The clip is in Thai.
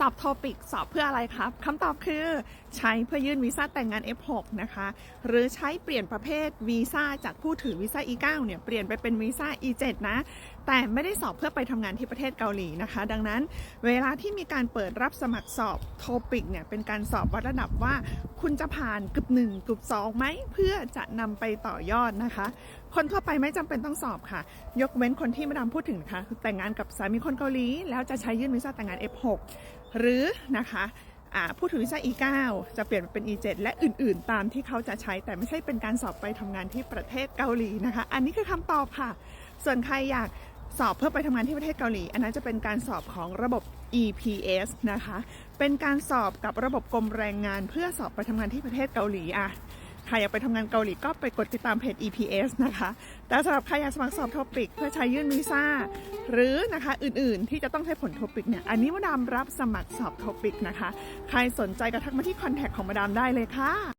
สอบโทปิกสอบเพื่ออะไรครับคำตอบคือใช้เพื่อยื่นวีซ่าแต่งงาน F6 นะคะ หรือใช้เปลี่ยนประเภทวีซ่าจากผู้ถือวีซ่า E9 เนี่ยเปลี่ยนไปเป็นวีซ่า E7 นะ แต่ไม่ได้สอบเพื่อไปทำงานที่ประเทศเกาหลีนะคะ ดังนั้นเวลาที่มีการเปิดรับสมัครสอบโทปิกเนี่ยเป็นการสอบวัดระดับว่า คุณจะผ่านกึบหนึ่งกึบสองไหมเพื่อจะนำไปต่อยอดนะคะ คนทั่วไปไม่จำเป็นต้องสอบค่ะ ยกเว้นคนที่มาดามพูดถึงนะคะคือแต่งงานกับสามีคนเกาหลีแล้วจะใช้ยื่นวีซ่าแต่งงาน F6 หรือนะคะผู้ถือวีซ่า E9 จะเปลี่ยนเป็น E7 และอื่นๆ ตามที่เขาจะใช้แต่ไม่ใช่เป็นการสอบไปทำงานที่ประเทศเกาหลีนะคะ อันนี้คือคำตอบค่ะ ส่วนใครอยากสอบเพื่อไปทำงานที่ประเทศเกาหลี อันนั้นจะเป็นการสอบของระบบ EPS นะคะ เป็นการสอบกับระบบกรมแรงงานเพื่อสอบไปทำงานที่ประเทศเกาหลีอะ ครอยากไปทำงานเกาหลีก็ไปกดติดตามเพจ EPS นะคะ แต่สำหรับใครอยากสมัครสอบโทปิก เพื่อใช้ยื่นวีซ่า หรือนะคะอื่นๆ ที่จะต้องใช้ผลโทปิกเนี่ย อันนี้มาดามรับสมัครสอบโทปิกนะคะ ใครสนใจก็ทักมาที่คอนแทคของมาดามได้เลยค่ะ